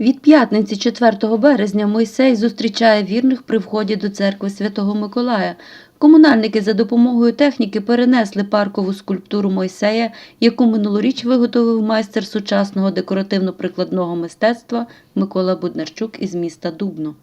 Від п'ятниці 4 березня Мойсей зустрічає вірних при вході до церкви Святого Миколая. Комунальники за допомогою техніки перенесли паркову скульптуру Мойсея, яку минулоріч виготовив майстер сучасного декоративно-прикладного мистецтва Микола Буднарчук із міста Дубно.